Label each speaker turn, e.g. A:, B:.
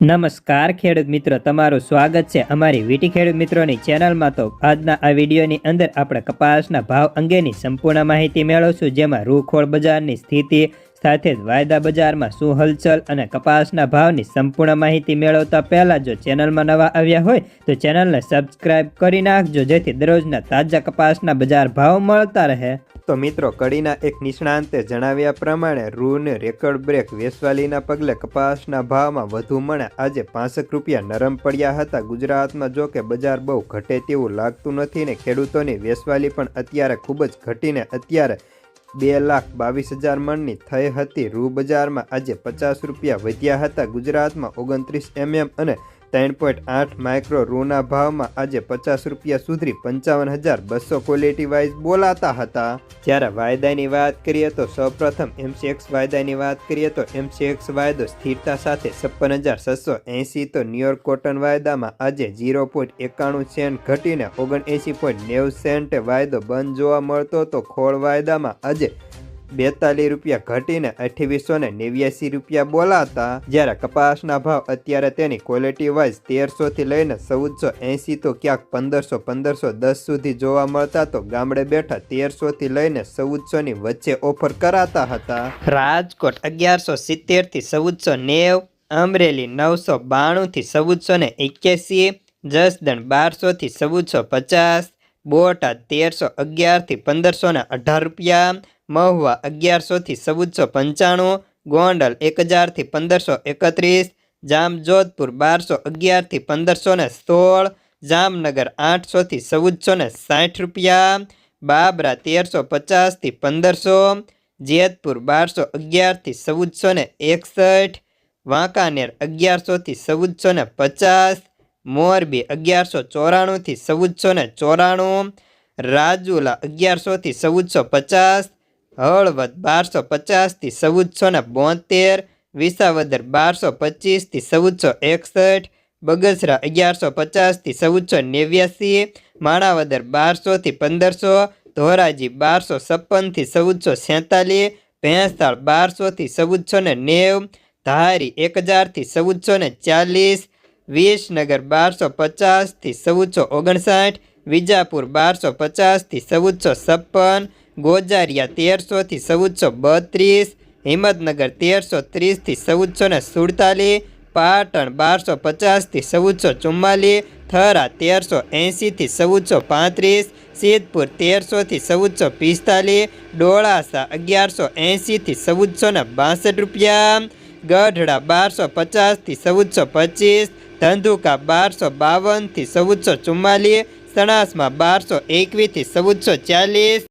A: નમસ્કાર ખેડૂત મિત્રો, તમારું સ્વાગત છે અમારી વીટી ખેડૂત મિત્રોની ચેનલમાં. તો આજના આ વિડીયોની અંદર આપણે કપાસના ભાવ અંગેની સંપૂર્ણ માહિતી મેળવશું, જેમાં રૂખોળ બજારની સ્થિતિ, સાથે જ વાયદા બજારમાં શું હલચલ અને કપાસના ભાવની સંપૂર્ણ માહિતી મેળવતા પહેલાં જો ચેનલમાં નવા આવ્યા હોય, તો ચેનલને સબસ્ક્રાઇબ કરી નાખજો, જેથી દરરોજના તાજા કપાસના બજાર ભાવ મળતા રહે. તો મિત્રો, કડીના એક નિષ્ણાંતે જણાવ્યા પ્રમાણે, રૂને રેકર્ડ બ્રેક વેસવાલીના પગલે કપાસના ભાવમાં વધુ મણે આજે પાંસઠ રૂપિયા નરમ પડ્યા હતા. ગુજરાતમાં જો કે બજાર બહુ ઘટે તેવું લાગતું નથી ને ખેડૂતોની વેસવાલી પણ અત્યારે ખૂબ જ ઘટીને અત્યારે બે લાખ બાવીસ હજાર મણની થઈ હતી. રૂ બજારમાં આજે પચાસ રૂપિયા વધ્યા હતા. ગુજરાતમાં ઓગણત્રીસ એમએમ અને ત્રણ પોઈન્ટ આઠ માઇક્રો રૂના ભાવમાં આજે પચાસ રૂપિયા સુધી પંચાવન હજાર બસો ક્વોલિટી વાઇઝ બોલાતા હતા. જ્યારે વાયદાની વાત કરીએ તો સૌપ્રથમ એમસીએક્સ વાયદાની વાત કરીએ તો એમસીએક્સ વાયદો સ્થિરતા સાથે છપ્પન હજાર છસો એંસી તો ન્યુયોર્ક કોટન વાયદામાં આજે ઝીરો પોઈન્ટ એકાણું સેન્ટ ઘટીને ઓગણએંસી પોઈન્ટ નેવું સેન્ટે વાયદો બંધ જોવા મળતો તો ખોળ વાયદામાં આજે બેતાલીસ રૂપિયા ઘટીને અઠ્યાવીસો ને નેવ્યાસી રૂપિયા બોલાતા, જ્યારે કપાસના ભાવ અત્યારે તેની ક્વોલિટી વાઇઝ તેરસોથી લઈને ચૌદસો એંસી તો ક્યાંક પંદરસો પંદરસો દસ સુધી જોવા મળતા તો ગામડે બેઠા તેરસોથી લઈને ચૌદસોની વચ્ચે ઓફર કરાતા હતા. રાજકોટ અગિયારસો સિત્તેરથી ચૌદસો નેવ, અમરેલી નવસો બાણુંથી ચૌદસો ને એક્યાસી, જસદણ બારસોથી ચૌદસો પચાસ, બોટાદ તેરસો અગિયારથી પંદરસો ને અઢાર રૂપિયા મહુવા અગિયારસોથી ચૌદસો પંચાણું, ગોંડલ એક હજારથી પંદરસો એકત્રીસ, જામજોધપુર બારસો અગિયારથી પંદરસો ને સોળ, જામનગર આઠસોથી ચૌદસો ને સાઠ રૂપિયા, બાબરા તેરસો પચાસથી પંદરસો, જેતપુર બારસો અગિયારથી ચૌદસો ને એકસઠ, વાંકાનેર અગિયારસોથી ચૌદસો ને પચાસ, મોરબી અગિયારસો ચોરાણુંથી ચૌદસો ને ચોરાણું, રાજુલા અગિયારસોથી ચૌદસો પચાસ હળવદ બારસો પચાસથી ચૌદસો ને બોતેર, વિસાવદર બારસો પચીસથી ચૌદસો એકસઠ, બગસરા અગિયારસો પચાસથી ચૌદસો નેવ્યાસી, માણાવદર બારસોથી પંદરસો, ધોરાજી બારસો છપ્પનથી ચૌદસો સેતાલીસ ભેંસાળ બારસોથી ચૌદસો ને નેવ, ધારી એક હજારથી ચૌદસો ને ચાલીસ, વિસનગર બારસો પચાસથી ચૌદસો ઓગણસાઠ, વિજાપુર બારસો પચાસથી ચૌદસો છપ્પન ગોજારિયા તેરસોથી ચૌદસો બત્રીસ, હિંમતનગર તેરસો ત્રીસથી ચૌદસો ને સુડતાલીસ, પાટણ બારસો પચાસથી ચૌદસો ચુમ્માલીસ, થરા તેરસો એંશીથી ચૌદસો પાંત્રીસ, સિદ્ધપુર તેરસોથી ચૌદસો પિસ્તાલીસ, ડોળાસા અગિયારસો એંશીથી ચૌદસો ને બાસઠ રૂપિયા, ગઢડા બારસો પચાસથી ચૌદસો પચીસ, ધંધુકા બારસો બાવનથી ચૌદસો ચુમ્માલીસ, સણાસમાં બારસો એકવીસથી ચૌદસો ચાલીસ